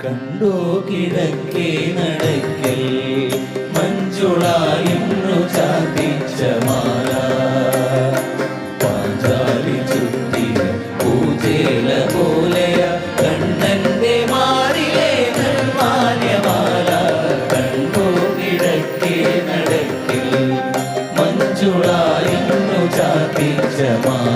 കണ്ടോ കിഴക്കേ നടക്കൽ മഞ്ജുളായിന്നു ചാതിച്ച മാല. പാഞ്ചാലി ചുറ്റി പൂജേല പോലെയ കണ്ണന്റെ മാറിലെ നിർമാല്യമാല. കണ്ടോ കിഴക്കേ നടക്കൽ മഞ്ജുളായിന്നു ചാതിച്ച മാല.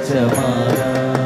这么的